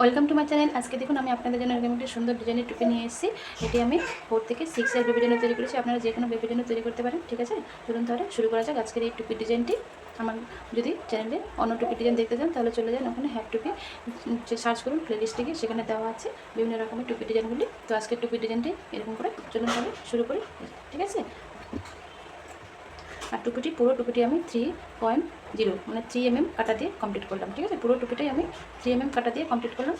Welcome to my channel. আজকে দেখুন, আমি আপনাদের জন্য এরকম একটা সুন্দর ডিজাইনের টুপি নিয়ে এসেছি। এটি আমি ফোর থেকে সিক্স এর বেবির জন্য তৈরি করেছি। আপনারা যে কোনো বেবির জন্য তৈরি করতে পারেন, ঠিক আছে? চলুন তাহলে শুরু করা যাক আজকের এই টুপির ডিজাইনটি। আমার যদি চ্যানেলে অন্য টুপি ডিজাইন দেখতে চান, তাহলে চলে যান ওখানে হ্যাপ টুপি। সার্চ করুন প্লেলিস্টে গিয়ে, সেখানে দেওয়া আছে বিভিন্ন রকমের টুপি ডিজাইনগুলি। তো আজকের টুপি ডিজাইনটি এরকম করে, চলুন তাহলে শুরু করি, ঠিক আছে? আর টুপিটি, পুরো টুপিটি আমি থ্রি পয়েন্ট জিরো মানে থ্রি এম এম কাটা দিয়ে কমপ্লিট করলাম, ঠিক আছে? পুরো টুপিটাই আমি থ্রি এম এম কাটা দিয়ে কমপ্লিট করলাম।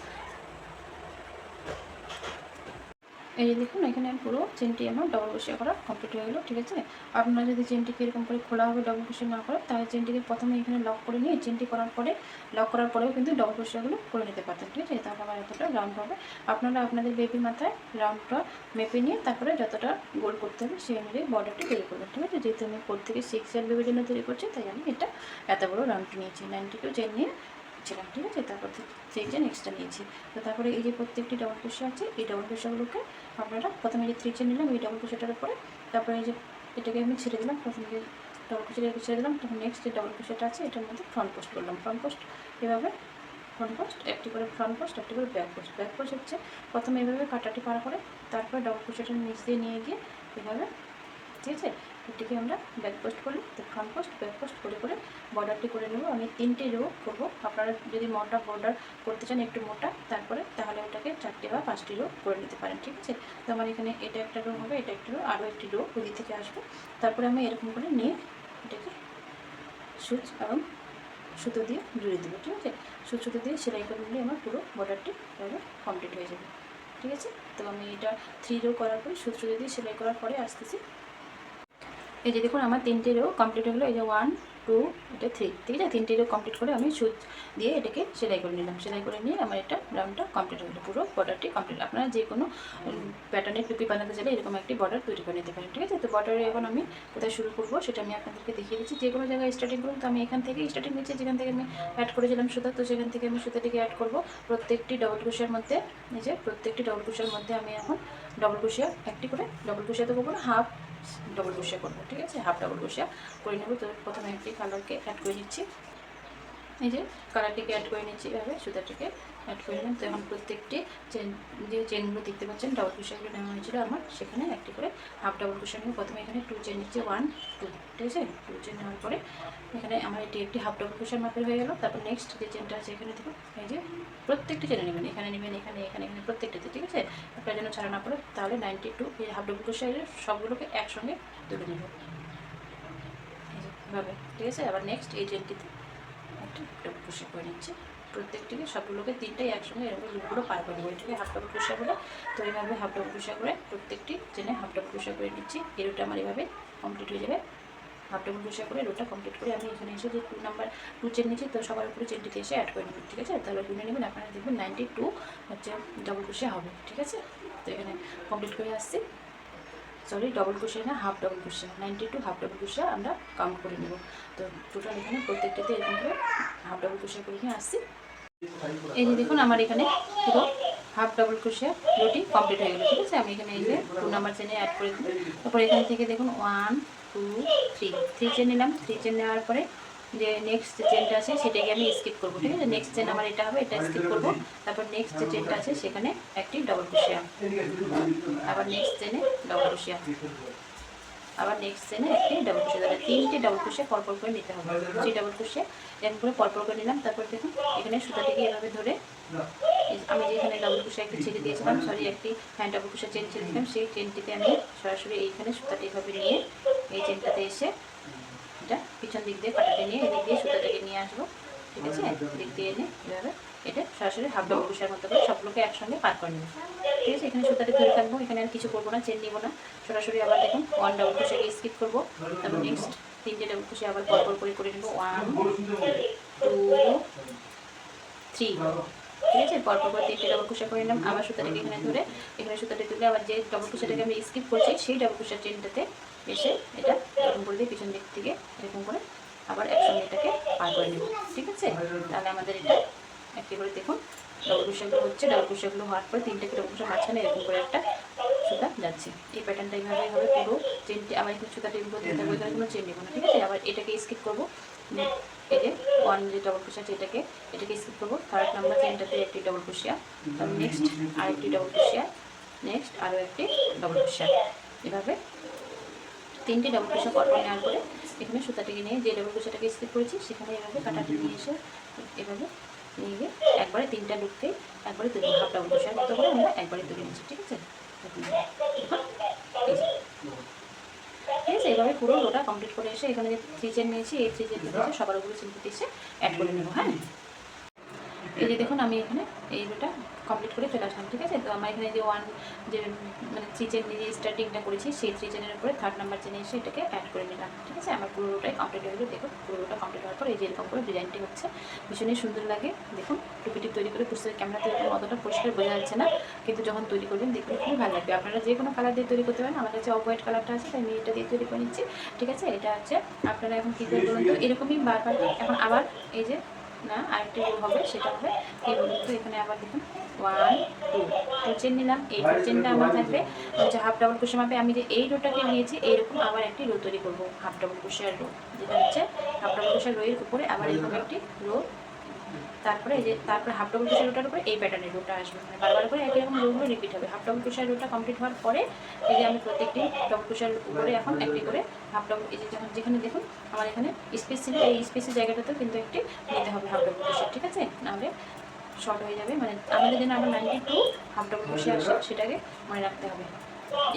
এই যে দেখুন, এখানে পুরো চেনটি আমার ডবল বসিয়ে করা কমপ্লিট হয়ে গেলো, ঠিক আছে? আপনারা যদি চেনটিকে এরকম করে খোলা হবে ডবল বসিয়ে না করে তাহলে চেনটিকে প্রথমে এখানে লক করে নিয়ে চেনটি করার পরে লক করার পরেও কিন্তু ডবল বসিয়াগুলো করে নিতে পারতেন, ঠিক আছে? তাহলে আমার এতটা রাউন্ড হবে। আপনারা আপনাদের বেবি মাথায় রাউন্ডটা মেপে নিয়ে তারপরে যতটা গোল করতে হবে, সেই অনুযায়ী বর্ডারটি তৈরি করবেন, ঠিক আছে? যেহেতু আমি ফোর থেকে সিক্স ইয়ার বেবির জন্য তৈরি করছি, তাই আমি এটা এত বড় রাউন্ডটি নিয়েছি। নাইনটিকেও চেন নিয়ে ছিলাম ঠিক আছে? তারপর থ্রি চেন এক্সট্রা নিয়েছি। তো তারপরে এই যে প্রত্যেকটি ডবল কুশি আছে, এই ডবল কুশাগুলোকে আপনারা প্রথমে যে থ্রি চেন নিলাম, এই ডবল কুশিটার উপরে তারপরে এই যে এটাকে আমি ছেড়ে দিলাম, প্রথমে যে ডবল কুশিটাকে ছেড়ে দিলাম তখন নেক্সট যে ডবল কুশিটা আছে, এটার মধ্যে ফ্রন্ট পোস্ট করলাম। ফ্রন্ট পোস্ট এভাবে ফ্রন্ট পোস্ট একটি করে ফ্রন্ট পোস্ট একটি করে ব্যাক পোস্ট ব্যাক পোস্ট হচ্ছে প্রথমে এভাবে কাটাটি পার করে, তারপরে ডবল কুশিটা নিচ দিয়ে নিয়ে গিয়ে এভাবে, ঠিক আছে? এটিকে আমরা ব্যাক পোস্ট করি তো ফ্রন্ট পোস্ট ব্যাক পোস্ট করে করে বর্ডারটি করে নেব। আমি তিনটে রো করব। আপনারা যদি মোটা বর্ডার করতে চান, একটু মোটা, তারপরে তাহলে ওটাকে চারটে বা পাঁচটি রো করে নিতে পারেন, ঠিক আছে? তো আমার এখানে এটা একটা রো হবে, এটা একটা রো আরও একটি রো ওদিক থেকে আসবে। তারপরে আমি এরকম করে নিয়ে এটাকে সুচ এবং সুতো দিয়ে জুড়ে দেবো, ঠিক আছে? সুচ সুতো দিয়ে সেলাই করে নিলে আমার পুরো বর্ডারটি এভাবে কমপ্লিট হয়ে যাবে, ঠিক আছে? তো আমি এটা থ্রি রো করার পরে সুচ সুতো দিয়ে সেলাই করার পরে আসতেছি। এই যে দেখুন, আমার তিনটে রো কমপ্লিট হলো। এই যে ওয়ান টু এটা থ্রি ঠিক আছে? তিনটে রো কমপ্লিট করে আমি সুচ দিয়ে এটাকে সেলাই করে নিলাম। সেলাই করে নিয়ে আমার এটা রাউন্ডটা কমপ্লিট হলো। পুরো বর্ডারটি কমপ্লিট আপনারা যে কোনো প্যাটার্নের টুপি বানাতে চাইলে এরকম একটি বর্ডার তৈরি করে নিতে পারেন। ঠিক আছে? তো বর্ডারে এখন আমি কোথায় শুরু করব সেটা আমি আপনাদেরকে দেখিয়ে দিচ্ছি। যে কোনো জায়গায় স্টার্টিং করুন। তো আমি এখান থেকে স্টার্টিং নিচ্ছি যেখান থেকে আমি অ্যাড করেছিলাম সুতা, তো সেখান থেকে আমি সুতাটিকে অ্যাড করব। প্রত্যেকটি ডবল কুশিয়ার মধ্যে যে প্রত্যেকটি ডবল কুশিয়ার মধ্যে আমি এখন ডবল কুশিয়া একটি করে ডবল কুশিয়া করব না হাফ ডবল ক্রোশিয়া করব, ঠিক আছে? হাফ ডবল ক্রোশিয়া করে নেব। তো প্রথমে একটি কালারকে অ্যাড করে নিচ্ছি। এই যে কালারটিকে অ্যাড করে নিচ্ছি এভাবে, সুতাটিকে অ্যাড করে নিলাম। তো এখন প্রত্যেকটি চেন যে চেনগুলো দেখতে পাচ্ছেন ডাবল কুশিয়াগুলো নেওয়া হয়েছিল আমার। সেখানে একটি করে হাফ ডাবল কুশিয়া নিয়ে প্রথমে এখানে টু চেন নিচ্ছে ওয়ান টু ঠিক আছে? টু চেন নেওয়ার পরে এখানে আমার এটি একটি হাফ ডাবল কুশিয়ার মাপের হয়ে গেল। তারপর নেক্সট যে চেনটা আছে, এখানে দেখুন, এই যে প্রত্যেকটি চেনে নেবেন, এখানে নেবেন, এখানে এখানে এখানে, প্রত্যেকটিতে, ঠিক আছে? আপনার যেন ছাড়া না পড়ে, তাহলে নাইনটি টু এই হাফ ডাবল কুশিয়ারের সবগুলোকে একসঙ্গে তুলে নেব। এই যে, এভাবে, ঠিক আছে? আবার নেক্সট এই চেনটিতে একটা ডাবল করে নিচ্ছি। প্রত্যেকটিকে সবগুলোকে তিনটাই একসঙ্গে এরকম লুপগুলো পার করে দেবো এটাকে হাফ ডাবল কুশিয়া বলে তো এইভাবে হাফ ডাবল কুশিয়া করে প্রত্যেকটি চেনে হাফ ডাবল কুশিয়া করে নিচ্ছি। এই রুটটা আমার এভাবে কমপ্লিট হয়ে যাবে। হাফ ডাবল কুশিয়া করে রুটটা কমপ্লিট করে আমি এখানে এসে যে টু নাম্বার টু চেন নিচ্ছি তো সবার উপরে চেনটিতে এসে অ্যাড করে নেবেন ঠিক আছে? তাহলে গুনে নেবেন, আপনারা দেখবেন নাইনটি টু হচ্ছে ডাবল কুশিয়া হবে, ঠিক আছে? তো এখানে কমপ্লিট করে আসছি। সরি ডবল কুশিয়া না হাফ ডবল কুশিয়া নাইনটি টু হাফ ডবল কুশিয়া আমরা কাউন্ট করে নেব। তো টোটাল এখানে প্রত্যেকটাতে এরকম করে হাফ ডবল কুশিয়া করে নিয়ে আসছি। এই যে দেখুন, আমার এখানে পুরো হাফ ডবল ক্রোশিয়া রুটি কমপ্লিট হয়ে গেল, ঠিক আছে? আমি এখানে এই যে টু নাম্বার চেনে অ্যাড করে দিই তারপরে এখান থেকে দেখুন one two three three chain নিলাম। থ্রি চেন নেওয়ার পরে যে নেক্সট চেনটা আছে সেটাকে আমি স্কিপ করব, ঠিক আছে? নেক্সট চেন আমার এটা হবে, এটা স্কিপ করব। তারপর নেক্সট যে চেনটা আছে সেখানে একটি ডবল ক্রোশিয়া আবার নেক্সট চেনে ডবল ক্রোশিয়া আবার নেক্সট চেনে একটি ডাবল ক্রোশিয়া তাহলে তিনটে ডাবল ক্রোশিয়া পরপর করে নিতে হবে। থ্রি ডবল ক্রোশিয়া এরকম করে পরপর করে নিলাম, তারপর দেখুন, এখানে সুতাটিকে এভাবে ধরে আমি যেখানে ডবল কুশা একটা ছেড়ে দিয়েছিলাম সরি একটি হ্যান্ড ডবল কুশা চেন ছেড়ে দিলাম, সেই চেনটিতে আমি সরাসরি এইখানে সুতাটি এভাবে নিয়ে এই চেনটাতে এসে এটা পিছন দিক দিয়ে কাটাতে নিয়ে, এদিক দিয়ে সুতাটাকে নিয়ে আসব। ঠিক আছে? দিক দিয়ে এনে এভাবে এটা সরাসরি হাফ ডাবল কুশার মতো করে সবগুলোকে একসঙ্গে পার করে নেব। ঠিক আছে? এখানে সুতাটি ধরে থাকব, এখানে আর কিছু করব না, চেন নিবো না। সরাসরি আবার দেখুন ওয়ান ডাবল কুশাকে স্কিপ করব। তারপর নেক্সট তিনটে ডাবল কুশি আবার পরপর করে করে নেব। ওয়ান টু থ্রি ঠিক আছে? পরপর পর তিনটে ডবল কুশা করে নিলাম। আবার সুতাটাকে এখানে ধরে, এখানে সুতাটা তুলে আবার যে ডবল কুশাটাকে আমি স্কিপ করছি, সেই ডবল কুশার চেনটাতে এসে এটা এরকম করে দিয়ে পিছন দিক থেকে এরকম করে আবার একসঙ্গে এটাকে পার করে নেব, ঠিক আছে? তাহলে আমাদের এটা একেবারে দেখুন ডবল কুশাগুলো হচ্ছে ডবল কুশাগুলো হওয়ার পরে তিনটে ডবল কুশা মাঝখানে এরকম করে একটা সুতা যাচ্ছে। এই প্যাটার্নটা এইভাবে হবে, পুরো চেনটি আবার এখানে সুতাটা এগুলো দিতে হবে কোনো চেন নেব না, ঠিক আছে? আবার এটাকে স্কিপ করব। এই যে ওয়ান যে ডবল ক্রোশিয়া আছে এটাকে এটাকে স্কিপ করব। থার্ড নাম্বার চেনটাতে একটি ডবল তারপর নেক্সট আরেকটি ডবল ক্রোশিয়া নেক্সট আরও একটি ডবল ক্রোশিয়া এভাবে তিনটে ডবল ক্রোশিয়া পরপর নেওয়ার পরে এখানে সুতাটিকে নিয়ে যে ডবল ক্রোশিয়াটাকে স্কিপ করেছি, সেখানে এভাবে কাটাটি নিয়ে এসে এভাবে নিয়ে গিয়ে একবারে তিনটা ঢুকতেই একবারে তুলে হাফ ডবল ক্রোশিয়ার মতো করে আমরা একবারে তুলে নিচ্ছি ঠিক আছে। ঠিক আছে, এভাবে পুরো রোটা কমপ্লিট করে এসে এখানে যে থ্রি চেন নিয়েছি, এই থ্রি চেন সবার উপরে চিনতে এসে অ্যাড করে নেব হ্যাঁ এই যে দেখুন, আমি এখানে এই রোটা কমপ্লিট করে চলে আসলাম, ঠিক আছে? তো আমার এখানে যে ওয়ান যে মানে থ্রি চেন যে স্টার্টিংটা করেছি, সেই থ্রি চেনের উপরে থার্ড নাম্বার চেনে এসে এটাকে অ্যাড করে নিলাম, ঠিক আছে? আমার পুরো রোটাই কমপ্লিট হয়ে গেলো দেখুন, পুরো রোটা কমপ্লিট হওয়ার পর এই যে এরকম করে ডিজাইনটি হচ্ছে, ভীষণই সুন্দর লাগে। দেখুন, টুপিটি তৈরি করে বুঝতে ক্যামেরাতে এরকম অতটা পরিষ্কার বোঝা যাচ্ছে না, কিন্তু যখন তৈরি করবেন দেখবেন খুবই ভালো লাগবে। আপনারা যে কোনো কালার দিয়ে তৈরি করতে পারেন, আমার কাছে অফ হোয়াইট কালারটা আছে, তাই আমি এটা দিয়ে তৈরি করে নিচ্ছি, ঠিক আছে? এটা হচ্ছে, আপনারা এখন কী করে বলুন তো, এরকমই বারবার এখন আবার এই যে না, আরেকটি রোল হবে, সেটা হবে এই বলুন এখানে আবার দেখুন ওয়ান টু তো চেন নিলাম, এই চেনটা আমার থাকবে হচ্ছে হাফ ডাবল কুশি মাপে আমি যে এই রোটাকে নিয়েছি, এইরকম আবার একটি রো তৈরি করব হাফ ডাবল কুশিয়ার রো যেটা হচ্ছে হাফ ডাবল কুশিয়ার রোয়ের উপরে আবার এরকম একটি রো তারপরে এই যে, তারপরে হাফ ডাবল কুশিয়ার রোটার উপরে এই প্যাটার্নের রোটা আসবে। মানে বারবার করে একই রকম রোগুলো রিপিট হবে। হাফ ডাবল কুশিয়ার রোটা কমপ্লিট হওয়ার পরে এই যে আমি প্রত্যেকটি ডবল কুশিয়ার উপরে এখন একটি করে হাফ ডাবল এই যে যখন, যেখানে দেখুন, আমার এখানে স্পেস ছিল, এই স্পেসের জায়গাটাতেও কিন্তু একটি নিতে হবে হাফ ডাবল কুশিয়ার ঠিক আছে? নাহলে শর্ট হয়ে যাবে। মানে আমাদের যেন আবার নাইনটি টু হাফ ডাবল কুশিয়ার আসে, সেটাকে মনে রাখতে হবে।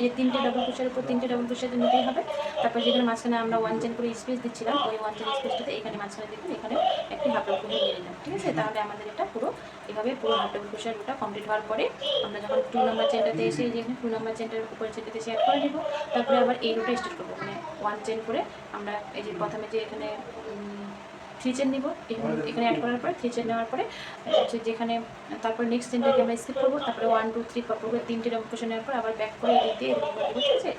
এই তিনটে ডাবল কুশিয়ার উপর তিনটে ডাবল কুশিয়াতে নিতেই হবে। তারপর যেখানে মাঝখানে আমরা ওয়ান চেন করে স্পেস দিচ্ছিলাম, ওই ওয়ান চেন স্পেসটাতে এখানে মাঝখানে দেখুন এখানে একটি হাফ ডাবল নিয়ে নিলাম, ঠিক আছে? তাহলে আমাদের এটা পুরো, এভাবে পুরো হাফ ডাবল ওটা কমপ্লিট হওয়ার পরে আমরা যখন টু নাম্বার চেনটাতে এসে এই যে এখানে টু নাম্বার চেনটার উপরে চেনটাতে এসে করে দিব তারপরে আবার এই রোটা স্টার্ট করব। মানে ওয়ান চেন করে আমরা এই যে প্রথমে যে এখানে থ্রি চেন নিব। এখানে অ্যাড করার পরে থ্রি চেন নেওয়ার পরে হচ্ছে যেখানে তারপর নেক্সট চেনটাকে আমরা স্কিপ করব তারপরে ওয়ান টু থ্রি পর করে তিনটে কুশন নেওয়ার পর আবার ব্যাক করে এদিক দিয়ে ঠিক আছে?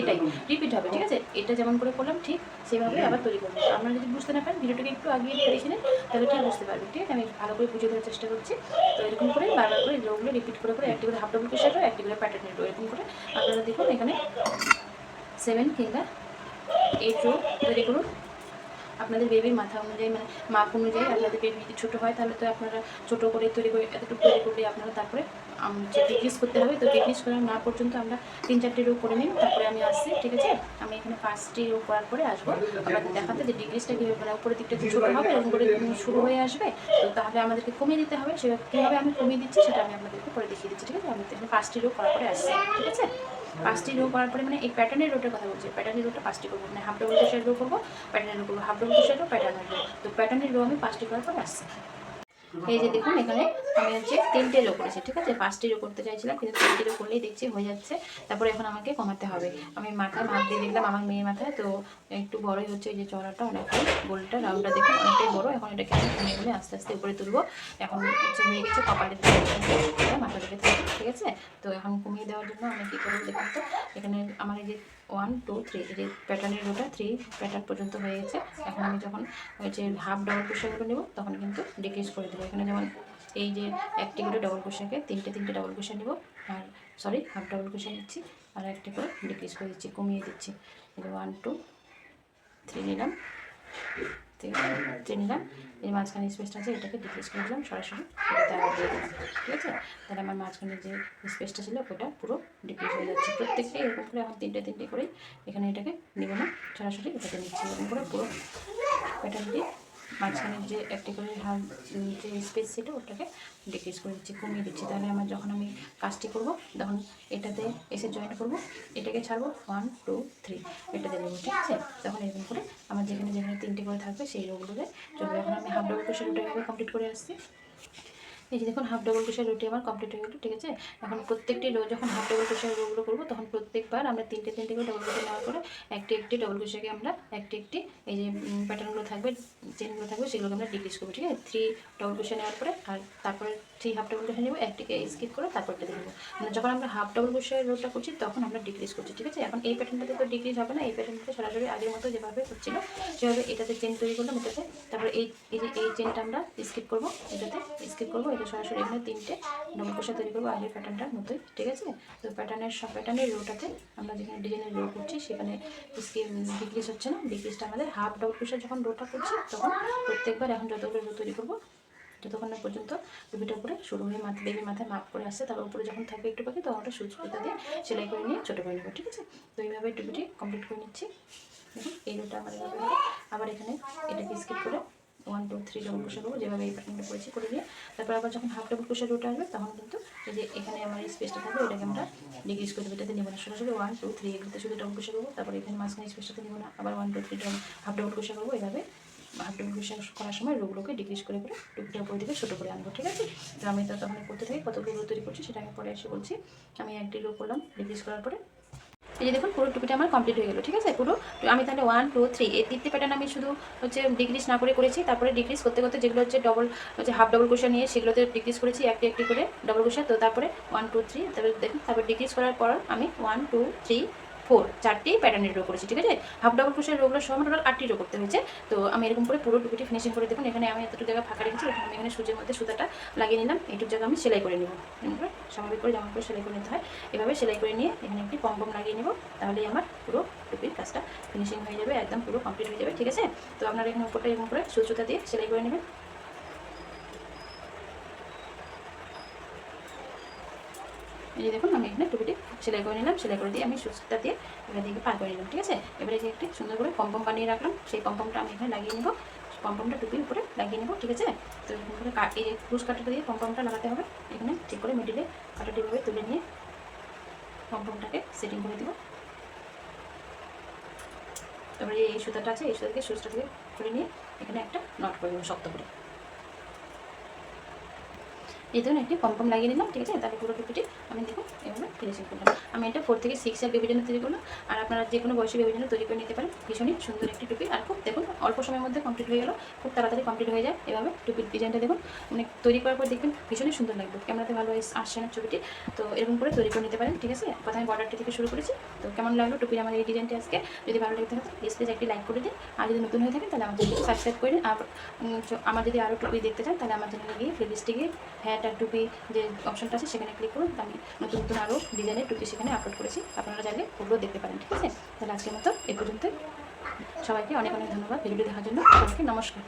এটাই। রিপিট হবে ঠিক আছে? এটা যেমন করে করলাম ঠিক সেভাবে আবার তৈরি করব। আপনারা যদি বুঝতে না পারেন ভিডিওটাকে একটু আগিয়ে দিয়ে দেখে নেন তাহলে ঠিক বুঝতে পারবেন ঠিক আছে? আমি ভালো করে বুঝিয়ে দেওয়ার চেষ্টা করছি। তো এরকম করে বারবার করে রোগুলো রিপিট করে করে একটি করে হাফ ডবল কুশন একটি করে প্যাটার্ন রো এরকম করে আপনারা দেখুন এখানে সেভেন কিংবা এইট রো তৈরি করুন। আপনাদের বেবির মাথা অনুযায়ী মানে মাপ অনুযায়ী আপনাদের বেবি যদি ছোটো হয়, তাহলে তো আপনারা ছোটো করে তৈরি করে, এতটুকু তৈরি করলে আপনারা তারপরে যে ডিগ্রিস করতে হবে, তো ডিগ্রিস করা না পর্যন্ত আমরা তিন চারটে রো করে নিন তারপরে আমি আসছি, ঠিক আছে? আমি এখানে পাঁচটি রো করার পরে আসব। আপনাদের দেখাতে যে ডিগ্রিসটা কীভাবে মানে উপরের দিকটা একটু ছোটো হবে, এরকম করে শুরু হয়ে আসবে। তো তাহলে আমাদেরকে কমিয়ে দিতে হবে। সেটা কীভাবে আমি কমিয়ে দিচ্ছি সেটা আমি আপনাদেরকে পরে দেখিয়ে দিচ্ছি, ঠিক আছে? আমি এখানে পাঁচটি রো করার পরে আসছি, ঠিক আছে? পাঁচটি রো করার পরে মানে এই প্যাটার্নের রোটার কথা বলছি। প্যাটার্নের রোটা পাঁচটি করব। মানে হাফ ডবল ক্রোশের রো করব প্যাটার্নের রো করব হাফ ডবল ক্রোশের রো প্যাটার্নের রো তো প্যাটার্নের রো আমি পাঁচটি করার পরে আসছি। এই যে দেখুন, এখানে আমি হচ্ছে তিনটে রো করেছি, ঠিক আছে? পাঁচটি রো করতে চাইছিলাম, কিন্তু তিনটে রো করলেই দেখছি হয়ে যাচ্ছে। তারপরে এখন আমাকে কমাতে হবে। আমি মাথায় মাপ দিয়ে দেখলাম আমার মেয়ের মাথায়, তো একটু বড়ই হচ্ছে এই যে চড়াটা, অনেকটাই গোলটা রাউন্ডটা দেখুন, অনেকটাই বড়। এখন এটাকে আমি কমিয়ে কমিয়ে আস্তে আস্তে উপরে তুলবো। এখন হচ্ছে হয়ে গেছে কপালের মাথা থেকে, ঠিক আছে? তো এখন কমিয়ে দেওয়ার জন্য আমি কী করব দেখুন তো? এখানে আমার এই যে ওয়ান টু থ্রি এই প্যাটার্নের রোটা থ্রি প্যাটার্ন পর্যন্ত হয়ে গেছে। এখন আমি যখন যে হাফ ডবল কুশনগুলো নেব, তখন কিন্তু ডিক্রিজ করে দেবো। এখানে যেমন এই যে একটি করে ডবল কুশনকে তিনটে তিনটে ডবল কুশন নেব, আর সরি হাফ ডবল কুশন নিচ্ছি, আর একটি করে ডিক্রিজ করে দিচ্ছি, কমিয়ে দিচ্ছি। ওয়ান টু থ্রি নিলাম। থ্রি নিলাম। এই মাঝখানে স্পেসটা আছে, এটাকে ডিক্রিজ করে দিলাম সরাসরি। দিয়ে ঠিক আছে? তাহলে আমার মাঝখানে যে স্পেসটা ছিল, ওটা পুরো ডিক্রিজ হয়ে যাচ্ছে। প্রত্যেকটা এরকম করে আমার তিনটে তিনটে করেই এখানে এটাকে নিব না। সরাসরি এটাকে নিচ্ছি, এরকম করে পুরো প্যাটার্নটি মাঝখানে যে একটি করে হাফ যে স্পেস ছিল ওটাকে ডিক্রিজ করে দিচ্ছি, কমিয়ে দিচ্ছি। তাহলে আমার যখন আমি কাজটি করব, তখন এটাতে এসে জয়েন্ট করব, এটাকে ছাড়বো ওয়ান টু থ্রি এটাতে দেবো ঠিক আছে? তখন এরকম করে আমার যেখানে যেখানে তিনটি করে থাকবে, সেই রোগগুলোতে চলবে। এখন আমি হাফ ডবল কোশ্চেনটা কমপ্লিট করে আসছি। এই যে দেখুন হাফ ডবল ক্রোশের রুটি আমার কমপ্লিট হয়ে গেলো, ঠিক আছে? এখন প্রত্যেকটি রো যখন হাফ ডবল ক্রোশের রোগুলো করব, তখন প্রত্যেকবার আমরা তিনটে তিনটে করে ডবল ক্রোশে নেওয়ার পরে একটি একটি ডবল ক্রোশেকে আমরা একটি একটি এই যে প্যাটার্নগুলো থাকবে চেনগুলো থাকবে, সেগুলোকে আমরা ডিক্রিজ করব, ঠিক আছে? থ্রি ডবল ক্রোশে নেওয়ার পরে আর তারপরে থ্রি হাফ ডবল ক্রোশে নেব, একটিকে স্কিপ করে তারপরটা দেবো মানে যখন আমরা হাফ ডবল ক্রোশের রোটা করছি, তখন আমরা ডিক্রিজ করছি, ঠিক আছে? এখন এই প্যাটার্নটাতে তো ডিক্রিজ হবে না, এই প্যাটার্নটা সরাসরি আগের মতো যেভাবে হচ্ছিল, সেভাবে এটাতে চেন তৈরি করলাম, এটাতে তারপরে এই এই যে, এই চেনটা আমরা স্কিপ করব, এটাতে স্কিপ করব এটা সরাসরি এখানে তিনটে ক্রোশা তৈরি করব আগের প্যাটার্নটার মতোই, ঠিক আছে? তো প্যাটার্নের সব প্যাটার্নের রোটাতে আমরা যেখানে ডিজাইনের রো করছি, সেখানে ডিক্রিজ হচ্ছে না। ডিক্রিজটা আমাদের হাফ ডবল ক্রোশা যখন রোটা করছি, তখন প্রত্যেকবার এখন যতগুলো রো তৈরি করব যতক্ষণ না পর্যন্ত টুপিটার উপরে শুরু হয়ে মাথা বেবি মাথায় মাপ করে আসছে। তারপর উপরে যখন থাকবে একটু পাখি তখন ওটা সুচ সুতা দিয়ে সেলাই করে নিয়ে ছোটো করে নেব, ঠিক আছে? তো এইভাবে টুপিটি কমপ্লিট করে নিচ্ছি। দেখুন, এই রোটা আমার আবার এখানে এটাকে স্কিপ করে one two three double crochet করব যেভাবে এই প্যাটার্নটা করেছি, করে দিয়ে তারপর আবার যখন হাফ ডবল ক্রোশা রোটা আসবে, তখন কিন্তু এই যে এখানে আমার এই স্পেসটা থাকবে, ওটাকে আমরা ডিগ্রিজ করে দেবো এটাতে নেব না সরাসরি ওয়ান টু থ্রি এগুলোতে শুধু ডবল ক্রোশা করব তারপর এখানে মাঝখানে স্পেসটাতে নেব না। আবার one two three double half double crochet করব এভাবে হাফ ডবল ক্রোশা করার সময় রোগুলোকে ডিক্রিজ করে করে টুপিটা উপর দিকে ছোটো করে আনব, ঠিক আছে? তো আমি তো তখন করতে থাকি, কতগুলো তৈরি করছি, সেটা আমি পরে এসে বলছি। আমি একটি রো করলাম ডিক্রিজ করার পরে এই যে দেখুন, পুরো টুপিটা আমার কমপ্লিট হয়ে গেলো, ঠিক আছে? পুরো আমি তাহলে ওয়ান টু থ্রি এই তিনটে প্যাটার্ন আমি শুধু হচ্ছে ডিক্রিজ না করে করেছি, তারপরে ডিক্রিজ করতে করতে যেগুলো হচ্ছে ডবল হচ্ছে হাফ ডবল কোশা নিয়ে সেগুলোতে ডিক্রিজ করেছি, একটি একটি করে ডবল কোশা তো তারপরে ওয়ান টু থ্রি তারপরে দেখুন, তারপর ডিক্রিজ করার পর আমি ওয়ান টু থ্রি ফোর চারটি প্যাটার্নের রো করেছি, ঠিক আছে? হাফ ডবল ক্রোশের রোগুলো সহ টোটাল আটটি রো করতে হয়েছে। তো আমি এরকম করে পুরো টুপিটি ফিনিশিং করে দেখুন, এখানে আমি এতটুকু জায়গা ফাঁকা রেখেছি এখানে আমি এখানে সূর্যের মধ্যে সুতাটা লাগিয়ে নিলাম। এইটুকু জায়গা আমি সেলাই করে নেব। স্বাভাবিক করে জামা করে সেলাই করে নিতে হয়। এভাবে সেলাই করে নিয়ে এখানে একটি পম পম লাগিয়ে নেব, তাহলেই আমার পুরো টুপির কাজটা ফিনিশিং হয়ে যাবে, একদম পুরো কমপ্লিট হয়ে যাবে, ঠিক আছে? তো আপনারা এখানে উপরটা এরকম করে সুতা দিয়ে সেলাই করে নেবেন। এই যে দেখুন, আমি এখানে টুপিটি সেলাই করে নিলাম, সেলাই করে দিয়ে আমি সুচটা দিয়ে এবার দিকে পার করে নিলাম, ঠিক আছে? এবারে যে একটি সুন্দর করে পম্পম বানিয়ে রাখলাম, সেই পম্পমটা আমি এখানে লাগিয়ে নেব। পম্পমটা টুপির উপরে লাগিয়ে নেব, ঠিক আছে? তো এরকম করে এই যে ক্রুশ কাটাটা দিয়ে পম্পমটা লাগাতে হবে। এখানে ঠিক করে মিডিলে কাটাটি তুলে নিয়ে পম্পমটাকে সেটিং করে দেবো। তারপরে এই সুতাটা আছে, এই সুতাকে সুচটা থেকে করে নিয়ে এখানে একটা নট করে দেবো শক্ত করে। এই ধরুন একটি পম্পম লাগিয়ে নিলাম, ঠিক আছে? তাহলে পুরো টুপিটি আমি দেখুন এভাবে ফিনিশিং করলাম আমি এটা ফোর থেকে সিক্স ইয়ার বেবির জন্য তৈরি করলাম। আর আপনারা যে কোনো বয়সী বেবির জন্য তৈরি করে নিতে পারেন। ভীষণই সুন্দর একটি টুপি। আর খুব দেখুন, অল্প সময়ের মধ্যে কমপ্লিট হয়ে গেল। খুব তাড়াতাড়ি কমপ্লিট হয়ে যায় এভাবে টুপির ডিজাইনটা দেখুন। মানে তৈরি করার পর দেখবেন ভীষণই সুন্দর লাগবে। ক্যামেরাতে ভালো আসছে না ছবিটি। তো এরকম করে তৈরি করে নিতে পারেন, ঠিক আছে? প্রথমে বর্ডারটি থেকে শুরু করেছি। তো কেমন লাগল টুপির আমার এই ডিজাইনটি আজকে? যদি ভালো লাগতে থাকে প্লিজ প্লিজ একটি লাইক করে দিন। আর যদি নতুন হয়ে থাকেন তাহলে চ্যানেলটি সাবস্ক্রাইব করে আর আমার যদি আরও টুপি দেখতে চান তাহলে আমার চ্যানেলে গিয়ে প্লেলিস্টে গিয়ে আর টুপি যে অপশনটা আছে, সেখানে ক্লিক করুন। আমি নতুন নতুন আরও ডিজাইনের টুপি সেখানে আপলোড করেছি। আপনারা চাইলে ওগুলো দেখতে পারেন, ঠিক আছে? তাহলে আজকের মতো এ পর্যন্ত সবাইকে অনেক অনেক ধন্যবাদ ভিডিওটি দেখার জন্য। সবাইকে নমস্কার।